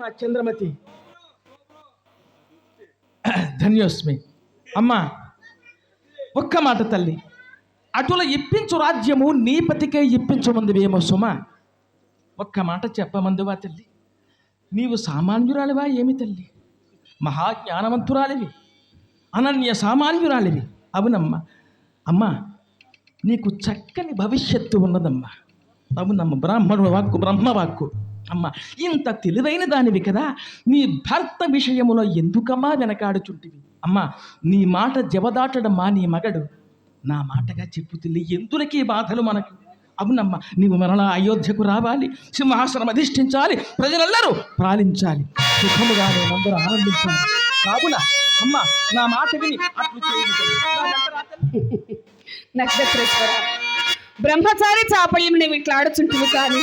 మా చంద్రమతి. ధన్యోస్మి. అమ్మా ఒక్క మాట తల్లి. అటుల ఇప్పించు రాజ్యము నీ నీపతికే ఇప్పించమందువేమో సుమ. ఒక్క మాట చెప్పమందువా తల్లి? నీవు సామాన్యురాలివా ఏమి తల్లి? మహాజ్ఞానవంతురాలివి. అనన్య సామాన్యురాలివి. అవునమ్మా. అమ్మా నీకు చక్కని భవిష్యత్తు ఉన్నదమ్మా. అవునమ్మ బ్రాహ్మణుడు వాక్కు బ్రహ్మవాక్కు. అమ్మ ఇంత తెలివైన దానివి కదా నీ భర్త విషయములో ఎందుకమ్మా వెనకాడుచుంటివి? అమ్మా నీ మాట జవదాటడమ్మా నీ మగడు. నా మాటగా చెప్పు తల్లి ఎందులకి బాధలు మనకు? అవునమ్మా నీవు మరలా అయోధ్యకు రావాలి సింహాసనం అధిష్ఠించాలి ప్రజలందరూ పాలించాలి సుఖముగా మేమందరూ ఆనందించాలి. కావున అమ్మ నా మాట విని అట్లు చేయండి నక్షత్రేశ్వర బ్రహ్మచారి చాపల్యం నీవు ఇట్లా ఆడుచుంటువు కానీ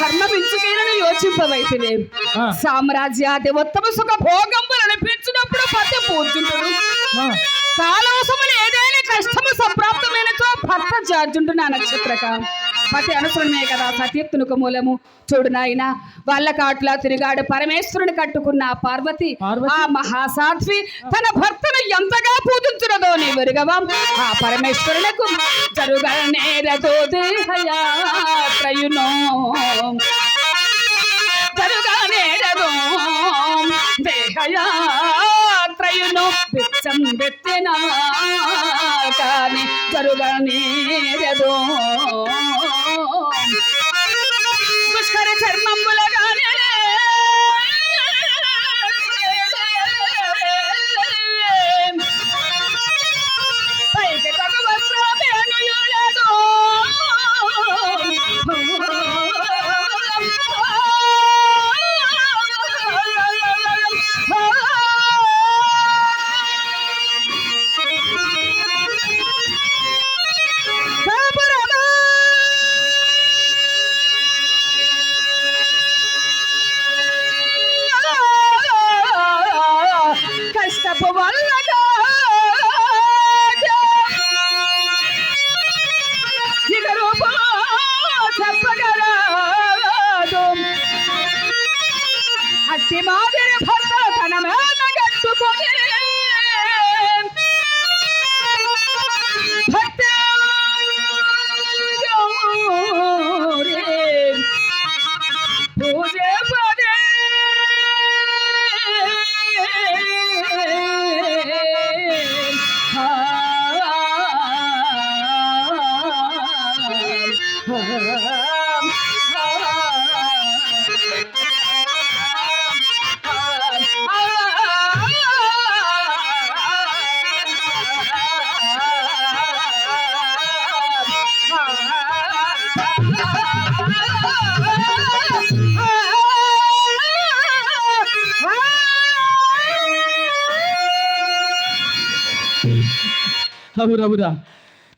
ధర్మ పెంచుకైనను యోచింపవైతే ఆ, సామ్రాజ్యాది ఉత్తమ సుఖ భోగంబులను పెంచినప్పుడు పతి పూజుంటుడు కాలవసములు ఏదైనా కష్టము సంప్రాప్తమైనతో భర్త జార్జుంటు నా నక్షత్రక. పతి అనుసరణమే కదా సతీర్థునికి మూలము. చూడు నాయన వాళ్ళ కాట్లా తిరిగాడు పరమేశ్వరుని కట్టుకున్న పార్వతి? ఆ మహాసాధ్వి తన భర్తను ఎంతగా పూజించున్నదో నీ వెరుగవా? ఆ పరమేశ్వరులకు జరుగనేరదో దేహయాత్రయునో జరుగనేరదో దేహయాత్రయును బిచ్చం బెత్తిన కాని జరుగనేరదో అట్టి మాదిరి భర్త తన మీద 아브라브라.